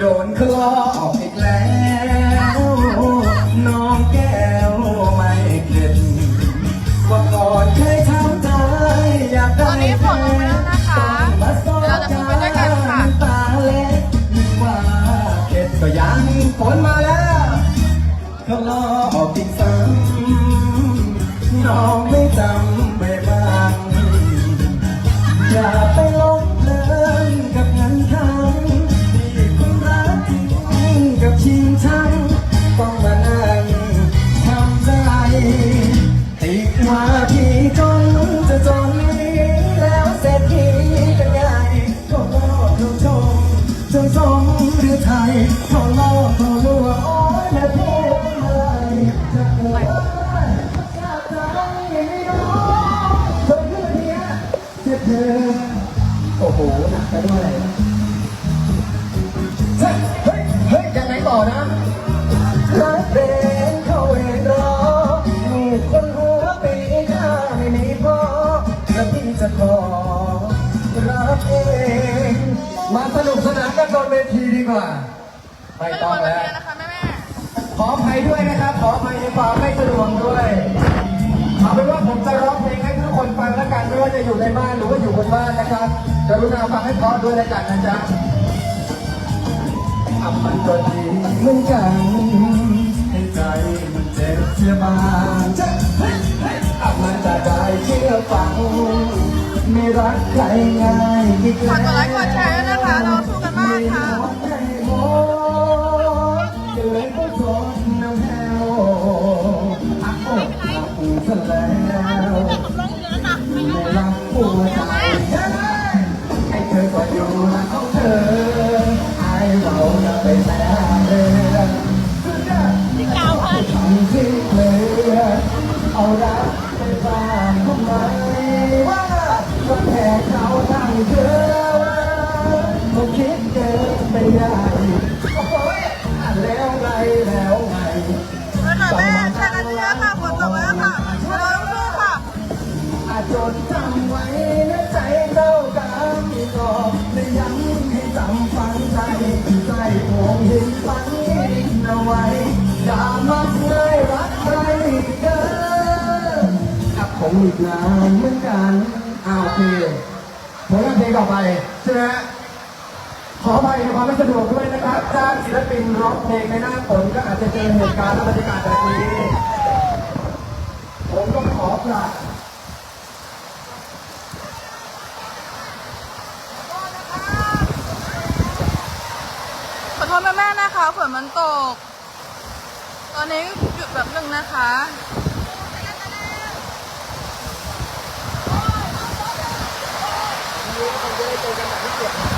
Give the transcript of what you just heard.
โดนคลอกอีกแล้ว น้องแก้วไม่เข็ดว่าก่อนเคยทำใจอยากได้ตอนนี้ฝนลงมาแล้วนะคะต้องมาซ้อนเราจะขึ้นไปด้วยกันค่ะตาเล็กว่าเข็ดก็ยังฝนมาแล้วเขาลอกอีกซ้ำน้องไม่จำไม่บางอย่าไป หรือไทยเขาล่อเขาลวงโอ้ยแม่พูดอะไรจะเกิดอยากจะให้ไม่รู้เธอคือเนี้ยเจ็บเธอโอ้โหหนักไปด้วยเฮ้ยเฮ้ยเฮ้ยยังไงต่อนะรักเดินเขาเวรรอมีคนหัวปีข้าไม่มีพอแล้วพี่จะขอรับเอง มาสนุกสนานกันบนเวทีดีกว่า ไม่ไม่ต้ต้อองงแล้วนะคะแม่แม่ขออภัยด้วยนะครับ ขออภัยในความไม่สะดวกด้วยเอาเป็นว่าผมจะร้องเพลงให้ทุกคนฟังแล้วกันไม่ว่าจะอยู่ในบ้านหรือว่าอยู่บนบ้านนะครับกรุณาฟังให้เพราะด้วยแล้วกันนะจ๊ะทำมันก็ดีเหมือนกันให้ใจมันเจ็บเสียบ้างจะเฮ้ยเฮ้ยอะมันจะได้เชื่อฟังไม่รักใครง่ายที่ฝากกดไลค์กดแชร์ด้วยนะคะ อักอูซะแล้ว จดจำไว้ในใจเจ้ากามก็ไม่ย้ำให้จำฝังใจใจพวงหินฝังดินเอาไว้ อย่ามักง่ายรักใครเกินอับผมอีกนานเหมือนกันอ้าวโอเคผลงานเพลงต่อไปใช่ไหมขออภัยในความไม่สะดวกด้วยนะครับจ้างศิลปินร้องเพลงในหน้าฝนก็อาจจะเจอเหตุการณ์และบรรยากาศแบบนี้ ผมต้องขอกราบ ขอโทษแม่แม่ๆนะคะฝนมันตก ตอนนี้หยุดแบบหนึ่งนะคะมันจะได้เจอกันแบบที่เก็บ